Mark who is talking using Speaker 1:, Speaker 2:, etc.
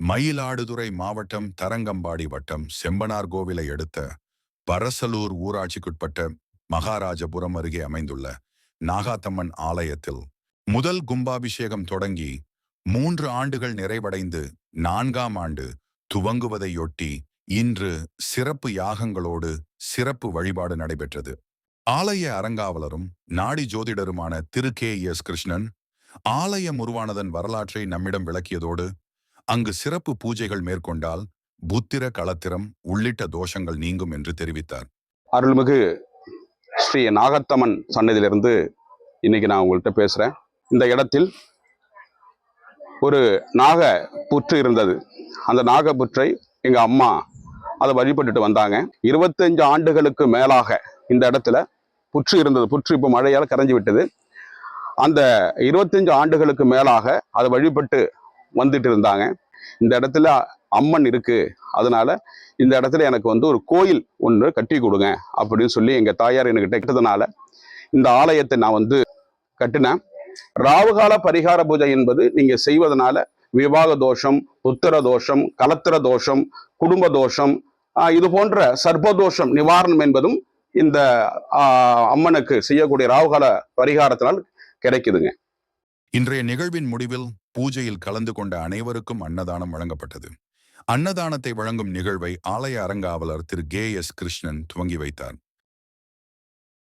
Speaker 1: மயிலாடுதுறை மாவட்டம் தரங்கம்பாடி வட்டம் செம்பனார் கோவிலை அடுத்த பரசலூர் ஊராட்சிக்குட்பட்ட மகாராஜபுரம் அருகே அமைந்துள்ள நாகாத்தம்மன் ஆலயத்தில் முதல் கும்பாபிஷேகம் தொடங்கி மூன்று ஆண்டுகள் நிறைவடைந்து நான்காம் ஆண்டு துவங்குவதையொட்டி இன்று சிறப்பு யாகங்களோடு சிறப்பு வழிபாடு நடைபெற்றது. ஆலய அரங்காவலரும் நாடி ஜோதிடருமான திரு கே எஸ் கிருஷ்ணன் ஆலயம் உருவானதன் வரலாற்றை நம்மிடம் விளக்கியதோடு அங்கு சிறப்பு பூஜைகள் மேற்கொண்டால் புத்திர களத்திரம் உள்ளிட்ட தோஷங்கள் நீங்கும் என்று தெரிவித்தார்.
Speaker 2: அருள்மிகு ஸ்ரீ நாகத்தம்மன் சன்னதியிலிருந்து இன்னைக்கு நான் உங்கள்கிட்ட பேசுகிறேன் இந்த இடத்தில் ஒரு நாக புற்று இருந்தது. அந்த நாக புற்றை எங்கள் அம்மா அதை வழிபட்டுட்டு வந்தாங்க. இருபத்தஞ்சு ஆண்டுகளுக்கு மேலாக இந்த இடத்துல புற்று இருந்தது. புற்று இப்போ மழையால் கரைஞ்சி விட்டது. அந்த இருபத்தஞ்சு ஆண்டுகளுக்கு மேலாக அதை வழிபட்டு வந்துட்டு இருந்தாங்க இந்த இடத்துல அம்மன் இருக்கு. அதனால இந்த இடத்துல எனக்கு வந்து ஒரு கோயில் ஒன்று கட்டி கொடுங்க அப்படின்னு சொல்லி எங்க தாயார் என்கிட்ட கேட்டதுனால இந்த ஆலயத்தை நான் வந்து கட்டினேன். ராவுகால பரிகார பூஜை என்பது நீங்க செய்வதனால விவாக தோஷம் புத்திர தோஷம் கலத்திர தோஷம் குடும்ப தோஷம் இது போன்ற சர்ப்பதோஷம் நிவாரணம் என்பதும் இந்த அம்மனுக்கு செய்யக்கூடிய ராவுகால பரிகாரத்தினால் கிடைக்குதுங்க.
Speaker 1: இன்றைய நிகழ்வின் முடிவில் பூஜையில் கலந்து கொண்ட அனைவருக்கும் அன்னதானம் வழங்கப்பட்டது. அன்னதானத்தை வழங்கும் நிகழ்வை ஆலய அரங்காவலர் திரு கே எஸ் கிருஷ்ணன் துவங்கி வைத்தார்.